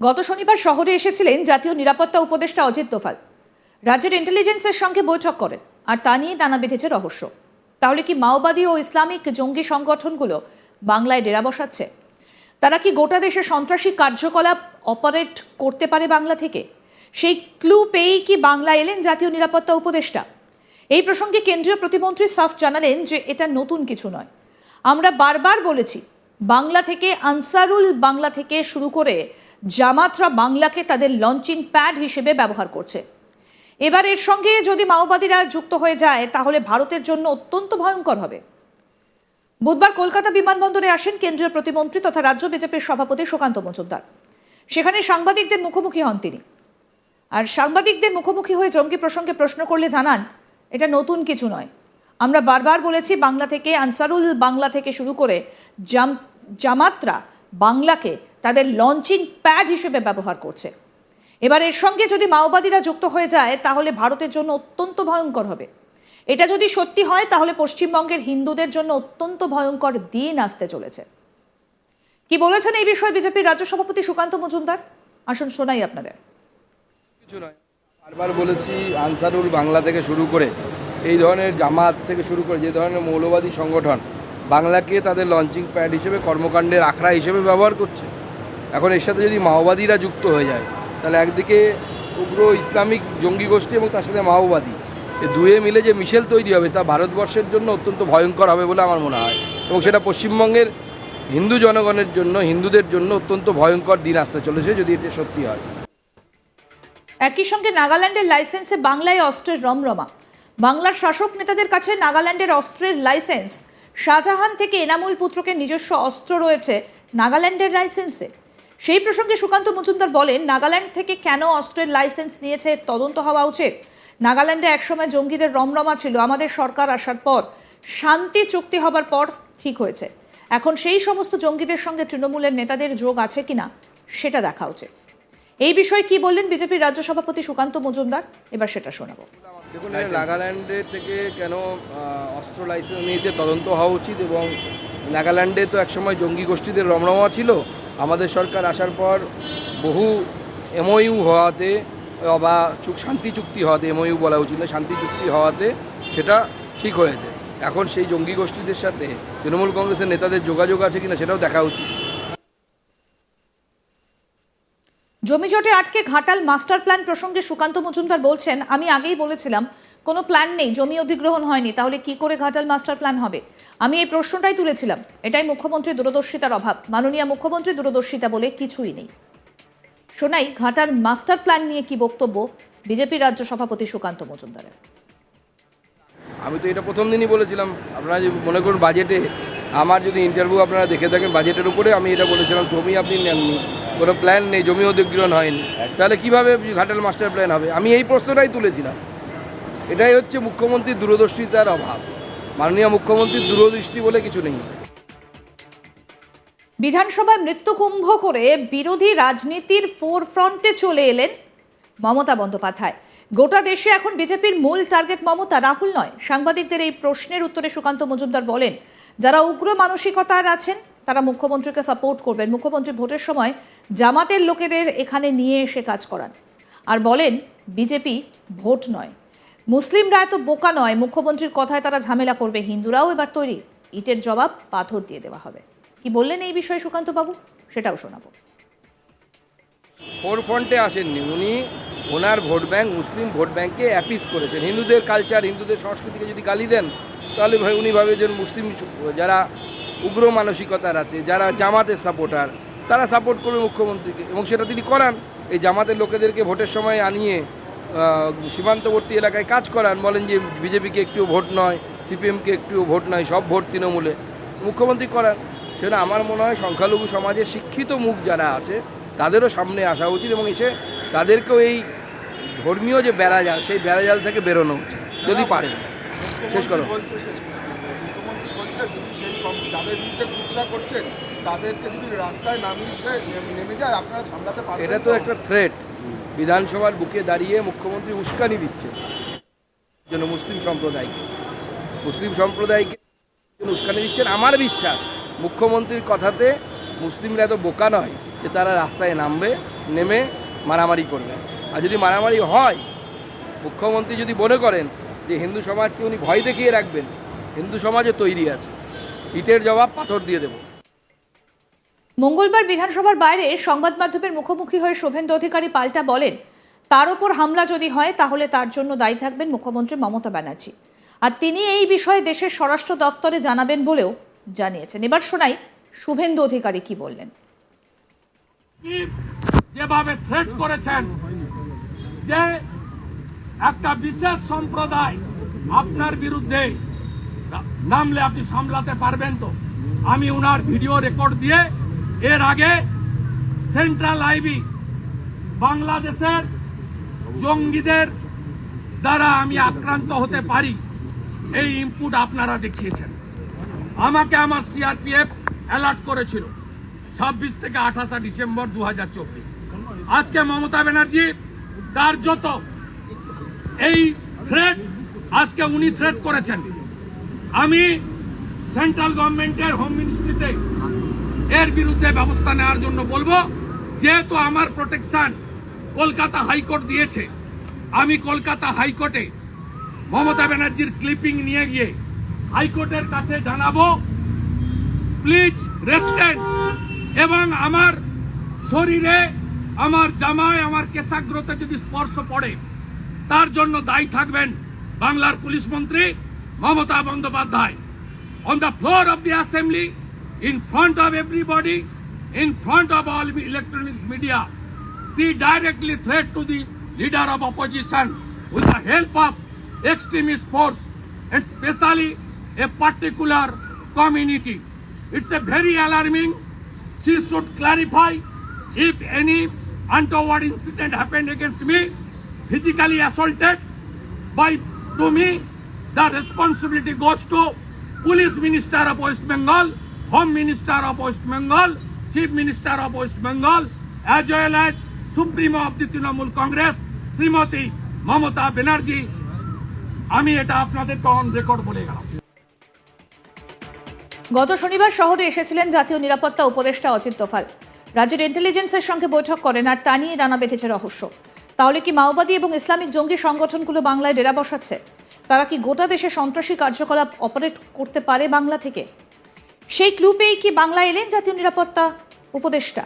গত শনিবার শহরে এসেছিলেন জাতীয় নিরাপত্তা উপদেষ্টা অজিত দোভাল। রাজ্যের ইন্টেলিজেন্সের সঙ্গে বৈঠক করেন, আর তা নিয়ে টানা বেঁধেছে রহস্য। তাহলে কি মাওবাদী ও ইসলামিক জঙ্গি সংগঠনগুলো বাংলায় ডেরা বসাচ্ছে? তারা কি গোটা দেশে সন্ত্রাসী কার্যকলাপ অপারেট করতে পারে বাংলা থেকে? সেই ক্লু পেয়েই কি বাংলা এলেন জাতীয় নিরাপত্তা উপদেষ্টা? এই প্রসঙ্গে কেন্দ্রীয় প্রতিমন্ত্রী সাফ জানালেন যে এটা নতুন কিছু নয়। আমরা বারবার বলেছি, বাংলা থেকে আনসারুল বাংলা থেকে শুরু করে জামাতরা বাংলাকে তাদের লঞ্চিং প্যাড হিসেবে ব্যবহার করছে। এবার এর সঙ্গে যদি মাওবাদীরা যুক্ত হয়ে যায়, তাহলে ভারতের জন্য অত্যন্ত ভয়ঙ্কর হবে। বুধবার কলকাতা বিমানবন্দরে আসেন কেন্দ্রীয় প্রতিমন্ত্রী তথা রাজ্য বিজেপির সভাপতি সুকান্ত মজুমদার। সেখানে সাংবাদিকদের মুখোমুখি হন তিনি। আর সাংবাদিকদের মুখোমুখি হয়ে জঙ্গি প্রসঙ্গে প্রশ্ন করলে জানান, এটা নতুন কিছু নয়। আমরা বারবার বলেছি বাংলা থেকে, আনসারুল বাংলা থেকে শুরু করে জাম, জামাতরা বাংলাকে তাদের লঞ্চিং প্যাড হিসেবে ব্যবহার করছে। এবার এর সঙ্গে যদি মাওবাদীরা যুক্ত হয়ে যায়, তাহলে ভারতের জন্য অত্যন্ত ভয়ঙ্কর হবে। এটা যদি সত্যি হয়, তাহলে পশ্চিমবঙ্গের হিন্দুদের জন্য অত্যন্ত ভয়ঙ্কর দিন আসতে চলেছে। কি বলেছেন এই বিষয়ে বিজেপির রাজ্য সভাপতি সুকান্ত মজুমদার? আসুন শোনাই আপনাদের। কিছু নয়, বারবার বলেছি আনসারুল বাংলা থেকে শুরু করে, এই ধরনের জামাত থেকে শুরু করে, যে ধরনের মৌলবাদী সংগঠন বাংলাকে তাদের লঞ্চিং প্যাড হিসেবে কর্মকাণ্ডের আখড়া হিসেবে ব্যবহার করছে। এখন এর সাথে যদি মাওবাদীরা যুক্ত হয়ে যায়, তাহলে একদিকে উগ্র ইসলামিক জঙ্গি গোষ্ঠী এবং তার সাথে মাওবাদী। এই দুয়ে মিলে যে মিশেল তৈরি হবে, তা ভারতবর্ষের জন্য অত্যন্ত ভয়ঙ্কর হবে বলে আমার মনে হয় এবং সেটা পশ্চিমবঙ্গের হিন্দু জনগণের জন্য, হিন্দুদের জন্য অত্যন্ত ভয়ঙ্কর দিন আসতে চলেছে যদি এটা সত্যি হয়। একই সঙ্গে নাগাল্যান্ডের লাইসেন্সে বাংলায় অস্ত্রের রমরমা। বাংলার শাসক নেতাদের কাছে নাগাল্যান্ডের অস্ত্রের লাইসেন্স। শাহজাহান থেকে এনামুল পুত্রকে নিজস্ব অস্ত্র রয়েছে নাগাল্যান্ডের লাইসেন্সে। সেই প্রসঙ্গে সুকান্ত মজুমদার বলেন, নাগাল্যান্ড থেকে কেন অস্ত্রের লাইসেন্স নিয়েছে? তদন্ত হওয়া উচিত। নাগাল্যান্ডে একসময় জঙ্গিদের রমরমা ছিল। আমাদের সরকার আসার পর শান্তি, চুক্তি হবার পর ঠিক হয়েছে। এখন সেই সমস্ত জঙ্গিদের সঙ্গে তৃণমূলের নেতাদের যোগ আছে কিনা, সেটা দেখা উচিত। এই বিষয়ে কি বললেন বিজেপির রাজ্য সভাপতি সুকান্ত মজুমদার? এবার সেটা শোনাবো। দেখুন এটা নাগাল্যান্ডের থেকে কেন অস্ত্র লাইসেন্স নিয়েছে? তদন্ত হওয়া উচিত এবং নাগাল্যান্ডে তো একসময় জঙ্গি গোষ্ঠীদের রমরমা ছিল। আমাদের সরকার আসার পর বহু এমওইউ হওয়াতে, বা শান্তি চুক্তি হওয়াতে, এমওইউ বলা উচিত না, শান্তি চুক্তি হওয়াতে সেটা ঠিক হয়েছে। এখন সেই জঙ্গি গোষ্ঠীদের সাথে তৃণমূল কংগ্রেসের নেতাদের যোগাযোগ আছে কিনা সেটাও দেখা উচিত। জমিজটে আটকে ঘাটাল মাস্টার প্ল্যান প্রসঙ্গে সুকান্ত মজুমদার বলছেন, আমি আগেই বলেছিলাম কোনো প্ল্যান নেই, জমি অধিগ্রহণ হয়নি, তাহলে কি করে ঘাটাল মাস্টার প্ল্যান হবে? আমি এই প্রশ্নটাই তুলেছিলাম, এটাই মুখ্যমন্ত্রী দূরদর্শিতার অভাব, মাননীয় মুখ্যমন্ত্রী দূরদর্শিতা বলে কিছুই নেই। শোনাই ঘাটার মাস্টার প্ল্যান নিয়ে কি বক্তব্য? বিজেপির রাজ্য সভাপতি সুকান্ত মজুমদারের। আমি তো এটা প্রথম দিনই বলেছিলাম, আপনারা যদি মনে করুন বাজেটে আমার যদি ইন্টারভিউ আপনারা দেখে থাকেন বাজেটের উপরে, আমি এটা বলেছিলাম, জমি আপনি নেননি, কোনো প্ল্যান নেই, জমি অধিগ্রহণ হয়নি, তাহলে কীভাবে ঘাটাল মাস্টার প্ল্যান হবে? আমি এই প্রশ্নটাই তুলেছিলাম। এটাই হচ্ছে মুখ্যমন্ত্রীর দূরদর্শিতার অভাব। মাননীয় মুখ্যমন্ত্রীর দূরদৃষ্টি বলে কিছু নেই। বিধানসভায় মৃত্যুকুম্ভ করে বিরোধী রাজনীতির ফোর ফ্রন্টে চলে এলেন মমতা বন্দ্যোপাধ্যায়। গোটা দেশে এখন বিজেপির মূল টার্গেট মমতা, রাহুল নয়। সাংবাদিকদের এই প্রশ্নের উত্তরে সুকান্ত মজুমদার বলেন, যারা উগ্র মানসিকতার আছেন, তারা মুখ্যমন্ত্রীকে সাপোর্ট করবেন। মুখ্যমন্ত্রী ভোটের সময় জামাতের লোকেদের এখানে নিয়ে এসে কাজ করান। আর বলেন, বিজেপি ভোট নয়। মুসলিমরা এত বোকা নয়। মুখ্যমন্ত্রীর কথায় তারা ঝামেলা করবে। হিন্দুরাও এবার তৈরি। ইটের জবাব পাথর দিয়ে দেওয়া হবে। কি বললেন এই বিষয়ে সুকান্ত বাবু সেটাও শোনাবো। ফোর ফ্রন্টে আসেননি। উনি ওনার ভোট ব্যাংক, মুসলিম ভোট ব্যাংককে অ্যাপিস করেছেন। হিন্দুদের কালচার, হিন্দুদের সংস্কৃতিকে যদি গালি দেন, তাহলে ভাই উনি ভাবে যে মুসলিম যারা উগ্র মানসিকতার আছে, যারা জামাতের সাপোর্টার, তারা সাপোর্ট করবে মুখ্যমন্ত্রীকে। এবং সেটা তিনি করান। এই জামাতের লোকেদেরকে ভোটের সময় আনিয়ে সীমান্তবর্তী এলাকায় কাজ করান। বলেন যে বিজেপিকে একটু ভোট নয় সিপিএমকে একটু ভোট নয় সব ভোট তৃণমূলে। মুখ্যমন্ত্রী করান। সেটা আমার মনে হয় সংখ্যালঘু সমাজের শিক্ষিত মুখ যারা আছে তাদেরও সামনে আসা উচিত এবং এসে তাদেরকেও এই ধর্মীয় যে বেড়াজাল সেই বেড়াজাল থেকে বেরোনো উচিত যদি পারেন। শেষ করো। এটা তো একটা থ্রেট বিধানসভার বুকে দাঁড়িয়ে মুখ্যমন্ত্রী উস্কানি দিচ্ছে। জন্য মুসলিম সম্প্রদায়কে মুসলিম সম্প্রদায়কে উস্কানি দিচ্ছেন। আমার বিশ্বাস, মুখ্যমন্ত্রীর কথাতে মুসলিমরা এত বোকা নয় যে তারা রাস্তায় নামবে, নেমে মারামারি করবেন আর যদি মারামারি হয়, মুখ্যমন্ত্রী যদি মনে করেন যে হিন্দু সমাজকে উনি ভয় দেখিয়ে রাখবেন, হিন্দু সমাজে তৈরি আছে, ইটের জবাব পাথর দিয়ে দেবো। মঙ্গলবার বিধানসভার বাইরে সংবাদ মাধ্যমের মুখোমুখি হয়ে শুভেন্দু অধিকারী পাল্টা বলেন, তার ওপর হামলা যদি হয়, তাহলে তার জন্য দায়ী থাকবেন মুখ্যমন্ত্রী মমতা ব্যানার্জি। আর তিনি এই বিষয়ে দেশের স্বরাষ্ট্র দফতরে জানাবেন বলেও জানিয়েছেন। এবার শোনাই শুভেন্দু অধিকারী কি বললেন। যেভাবে থ্রেট করেছেন, যে একটা বিশেষ সম্প্রদায় আপনার বিরুদ্ধে নামলে আপনি সামলাতে পারবেন তো? আমি ওনার ভিডিও রেকর্ড দিয়ে এর আগে সেন্ট্রাল আইবি বাংলাদেশের জঙ্গিদের দ্বারা আমি আক্রান্ত হতে পারি। এই ইনপুট আপনারা দেখিয়েছেন। আমাকে আমার সিআরপিএফ অ্যালার্ট করেছিল ছাব্বিশ থেকে আঠাশা ডিসেম্বর দু হাজার চব্বিশ। আজকে মমতা ব্যানার্জি তার যত এই থ্রেট আজকে উনি থ্রেট করেছেন। আমি সেন্ট্রাল গভর্নমেন্টের হোম মিনিস্ট্রিতে এর বিরুদ্ধে ব্যবস্থা নেওয়ার জন্য বলব, যেহেতু আমার প্রোটেকশন কলকাতা হাইকোর্ট দিয়েছে, আমি কলকাতা হাইকোর্টে মমতা ব্যানার্জির ক্লিপিং নিয়ে গিয়ে হাইকোর্টের কাছে জানাব প্লিজ রেস্টেন্ট এবং আমার শরীরে, আমার জামায়, আমার কেশাগ্রতে যদি স্পর্শ পড়ে, তার জন্য দায়ী থাকবেন বাংলার পুলিশ মন্ত্রী Mamata Bandyopadhyay. On the floor of the assembly in front of everybody in front of all electronics media she directly threat to the leader of opposition with the help of extremist force and especially a particular community it's a very alarming she should clarify if any untoward incident happened against me physically assaulted by to me the responsibility goes to police minister of west bengal home minister of west bengal, chief minister of west bengal, as well as supremo of the Trinamool Congress Shrimati Mamata Banerjee আমি এটা আপনাদেরকে on record বলে গেলাম। গত শনিবার শহরে এসেছিলেন জাতীয় নিরাপত্তা উপদেষ্টা অজিত দোভাল। রাজ্যের ইন্টেলিজেন্সের সঙ্গে বৈঠক করেন আর তা নিয়ে দানা বেঁধেছে রহস্য। তাহলে কি মাওবাদী এবং ইসলামিক জঙ্গি সংগঠনগুলো বাংলায় ডেরা বসাচ্ছে? তারা কি গোটা দেশে সন্ত্রাসী কার্যকলাপ অপারেট করতে পারে বাংলা থেকে? সেই ক্লু পেয়ে কি বাংলা এলেন জাতীয় নিরাপত্তা উপদেষ্টা?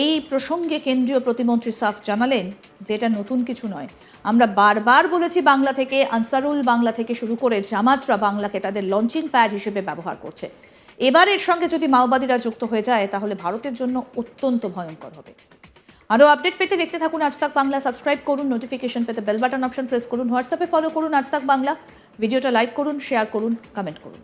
এই প্রসঙ্গে কেন্দ্রীয় প্রতিমন্ত্রী সাফ জানালেন যে এটা নতুন কিছু নয়। আমরা বারবার বলেছি বাংলা থেকে, আনসারুল বাংলা থেকে শুরু করে জামাতরা বাংলাকে তাদের লঞ্চিং প্যাড হিসেবে ব্যবহার করছে। এবার এর সঙ্গে যদি মাওবাদীরা যুক্ত হয়ে যায়, তাহলে ভারতের জন্য অত্যন্ত ভয়ঙ্কর হবে। আরও আপডেট পেতে দেখতে থাকুন আজ তাক বাংলা। সাবস্ক্রাইব করুন, নোটিফিকেশন পেতে বেল বাটন অপশন প্রেস করুন, হোয়াটসঅ্যাপে ফলো করুন আজ তাক বাংলা। ভিডিওটা লাইক করুন, শেয়ার করুন, কমেন্ট করুন।